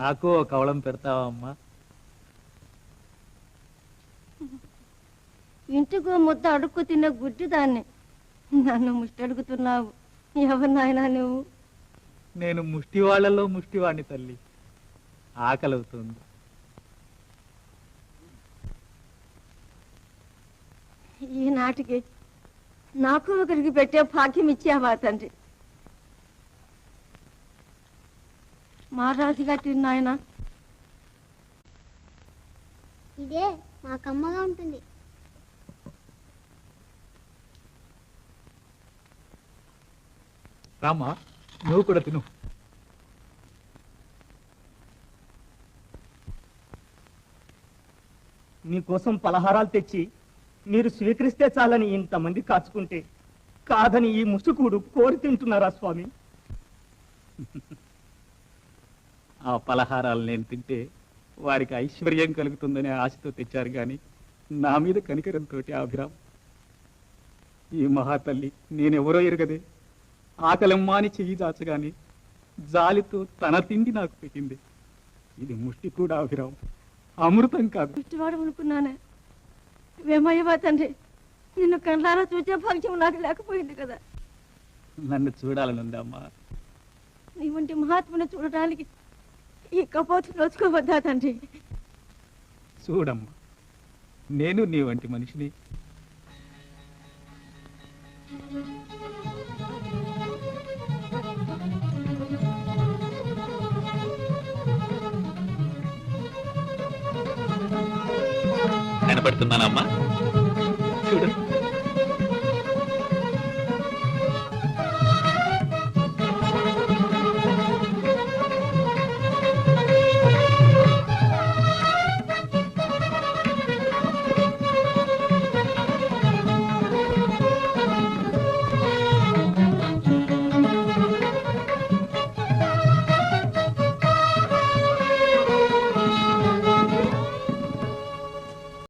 నాకు కవళం పెడతావా అమ్మా ఇంటికో ముద్ద అడుక్కు తిన్న గుడ్డి దాన్ని. నన్ను ముష్టి అడుగుతున్నావు ఎవరు నాయనా నువ్వు? నేను ముష్టి వాళ్ళలో ముష్టివాణ్ణి తల్లి. ఆకలవుతుంది. ఈనాటికి నాకు ఒకరికి పెట్టే భాగ్యం ఇచ్చావా తండ్రి? మహారాజుగా తిన్నాయన ఇదే మా కమ్మగా ఉంటుంది. రామా నువ్వు కూడా తిను. మీకోసం పలహారాలు తెచ్చి మీరు స్వీకరిస్తే చాలని ఇంతమంది కాచుకుంటే కాదని ఈ ముసుకుడు కోరి తింటున్నారా స్వామి? ఆ పలహారాలు నేను తింటే వారికి ఐశ్వర్యం కలుగుతుందనే ఆశతో తెచ్చారు గాని నా మీద కనికరంతో అభిరామ్. ఈ మహాతల్లి నేనెవరో ఎరగదే. ఆకలమ్మాని చెయ్యి దాచగాని జాలితో తన తిండి నాకు పెట్టింది. ఇది ముష్టి కూడా అభిరామ్. అమృతం కాదు. దృష్టివాడు అనుకున్నానే వేమయ్యవా తండ్రి నిన్ను కళ్ళారా చూసే భాగ్యం నాకు లేకపోయింది కదా. నన్ను చూడాలనుందమ్మా నీ వంటి మహాత్ముని చూడడానికి ఈ కపోతు నోచుకోవద్దా తండ్రి? చూడమ్మా నేను నీ వంటి మనిషిని. కనపడుతున్నానమ్మా. చూడు.